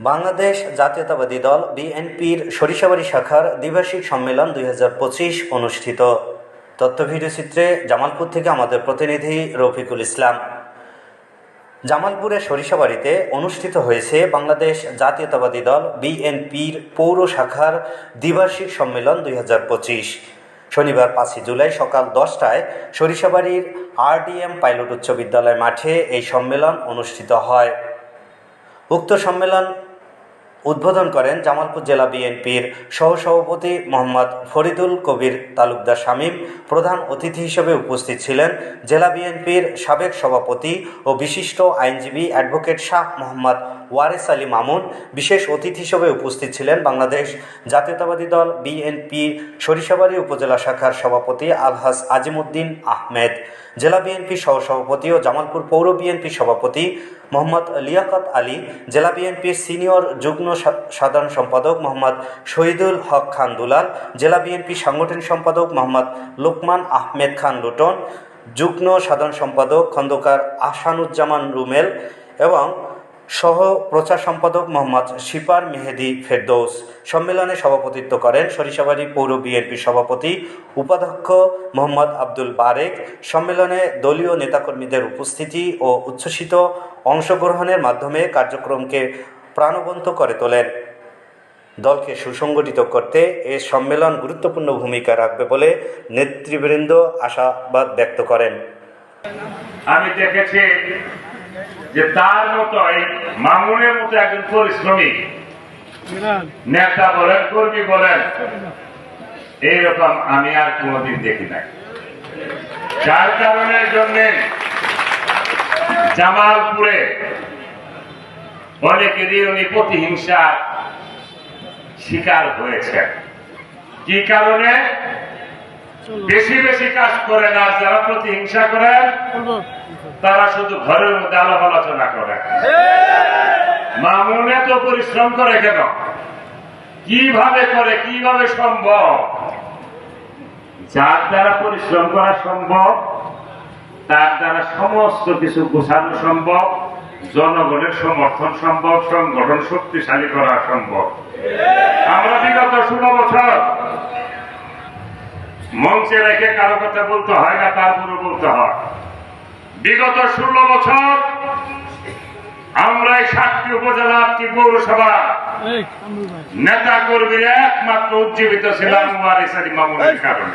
বাংলাদেশ জাতীয়তাবাদী দল বিএনপির সরিষাবাড়ি শাখার দ্বিবার্ষিক সম্মেলন দুই হাজার পঁচিশ অনুষ্ঠিত। তথ্য ভিডিওচিত্রে জামালপুর থেকে আমাদের প্রতিনিধি রফিকুল ইসলাম। জামালপুরের সরিষাবাড়িতে অনুষ্ঠিত হয়েছে বাংলাদেশ জাতীয়তাবাদী দল বিএনপির পৌর শাখার দ্বিবার্ষিক সম্মেলন দুই হাজার পঁচিশ। শনিবার পাঁচই জুলাই সকাল দশটায় সরিষাবাড়ির আরডিএম পাইলট উচ্চ বিদ্যালয় মাঠে এই সম্মেলন অনুষ্ঠিত হয়। উক্ত সম্মেলন উদ্বোধন করেন জামালপুর জেলা বিএনপির সহসভাপতি মোহাম্মদ ফরিদুল কবির তালুকদার শামীম। প্রধান অতিথি হিসেবে উপস্থিত ছিলেন জেলা বিএনপির সাবেক সভাপতি ও বিশিষ্ট আইনজীবী অ্যাডভোকেট শাহ মোহাম্মদ ওয়ারেস আলী মামুন, বিশেষ অতিথি হিসেবে উপস্থিত ছিলেন বাংলাদেশ জাতীয়তাবাদী দল বিএনপি সরিষাবাড়ি উপজেলা শাখার সভাপতি আলহাজ আজিমুদ্দিন আহমেদ, জেলা বিএনপি সহসভাপতি ও জামালপুর পৌর বিএনপি সভাপতি মোহাম্মদ লিয়াকত আলী, জেলা বিএনপির সিনিয়র যুগ্ম সাধারণ সম্পাদক মোহাম্মদ শহীদুল হক খান দুলাল, জেলা বিএনপি সাংগঠনিক সম্পাদক মোহাম্মদ লোকমান আহমেদ খান লুটন, যুগ্ম সাধারণ সম্পাদক খন্দকার আহসানুজ্জামান রুমেল এবং সহ প্রচার সম্পাদক মোহাম্মদ শিপার মেহেদি ফেরদৌস। সম্মেলনে সভাপতিত্ব করেন সরিষাবাড়ি পৌর বিএনপির সভাপতি উপাধ্যক্ষ মোহাম্মদ আব্দুল বারেক। সম্মেলনে দলীয় নেতাকর্মীদের উপস্থিতি ও উচ্ছ্বসিত অংশগ্রহণের মাধ্যমে কার্যক্রমকে প্রাণবন্ত করে তোলেন। দলকে সুসংগঠিত করতে এ সম্মেলন গুরুত্বপূর্ণ ভূমিকা রাখবে বলে নেতৃবৃন্দ আশাবাদ ব্যক্ত করেন। আমি দেখেছি যে তার মতোই মামুনের মতো একজন পরিশ্রমী নেতা বলেন কর্মী বলেন এইরকম আমি আর কোনোদিন দেখি নাই। যার কারণের জন্য জামালপুরে অনেকেরই উনি প্রতিহিংসা শিকার হয়েছে কি কারণে? বেশি বেশি কাজ করেন আর যারা প্রতিহিংসা করেন তারা শুধু ঘরের মধ্যে আলাপ আলোচনা করে। মামুন এত পরিশ্রম করে কেন? কীভাবে করে কীভাবে সম্ভব? যার দ্বারা পরিশ্রম করা সম্ভব তার দ্বারা সমস্ত কিছু গোছানো সম্ভব জনগণের সমর্থন সম্ভব সংগঠন শক্তিশালী করা সম্ভব। আমরা বিগত ষোলো বছর মঞ্চে রেখে কারও কথা বলতে হয় না তারপরে বলতে হয়। বিগত ষোলো বছর আমরা এই সাতটি উপজেলা আটটি পৌরসভা নেতা কর্মীরা একমাত্র উজ্জীবিত ছিলাম ওয়ারিসারি মামুনের কারণে।